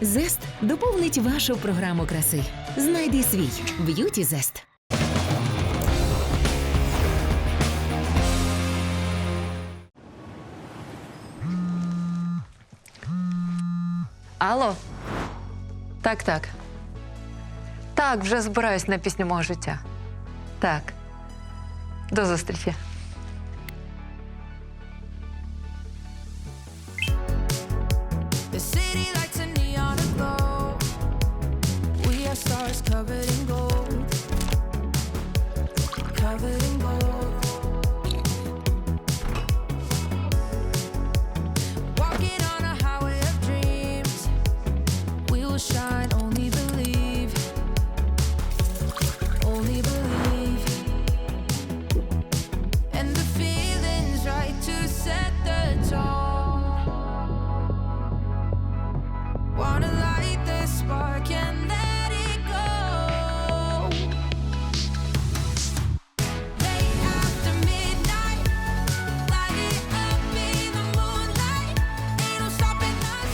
Зест доповнить вашу програму краси. Знайди свій б'юті зест. Алло? Так, так. Так, вже збираюсь на пісню мого життя. Так. До зустрічі. Stars covered in gold. Covered in gold. Walking on a highway of dreams. We will shine, only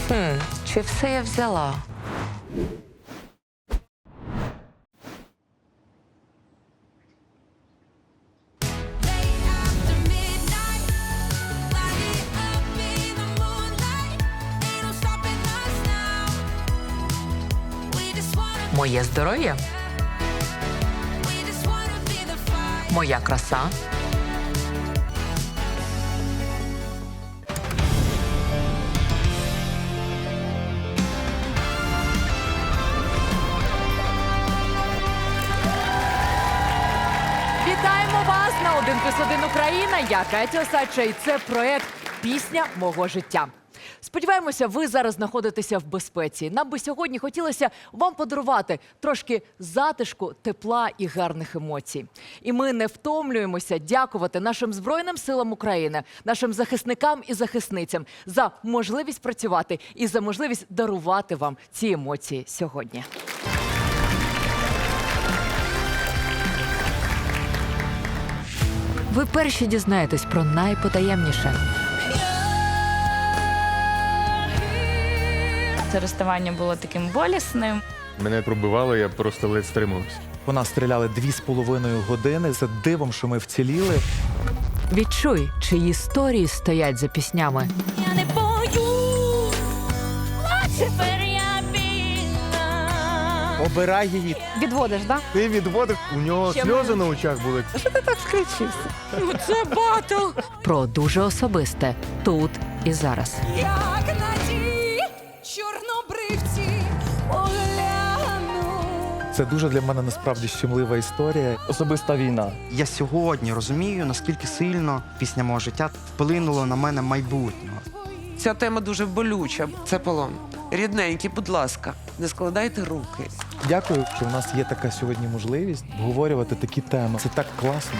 Хм, чи все я взяла? Late after midnight, light вас на 1 плюс 1 Україна. Я Катя Осадча, і це проект Пісня мого життя. Сподіваємося, ви зараз знаходитеся в безпеці. Нам би сьогодні хотілося вам подарувати трошки затишку, тепла і гарних емоцій. І ми не втомлюємося дякувати нашим збройним силам України, нашим захисникам і захисницям за можливість працювати і за можливість дарувати вам ці емоції сьогодні. Ви перші дізнаєтесь про найпотаємніше. Це розставання було таким болісним. Мене пробивало, я просто ледь стримувався. У нас стріляли дві з половиною години. Це дивом, що ми вціліли. Відчуй, чиї історії стоять за піснями. Я не боюсь, Обирай її. Відводиш, так? Ти відводив, у нього сльози на очах були. Що ти так скричився? Це батл. Про дуже особисте тут і зараз. Як на ті чорнобривці огляну. Це дуже для мене насправді щемлива історія. особиста війна. Я сьогодні розумію, наскільки сильно пісня мого життя вплинула на мене майбутнього. Ця тема дуже болюча. Це полон. Рідненькі, будь ласка, не складайте руки. Дякую, що в нас є така сьогодні можливість обговорювати такі теми. Це так класно.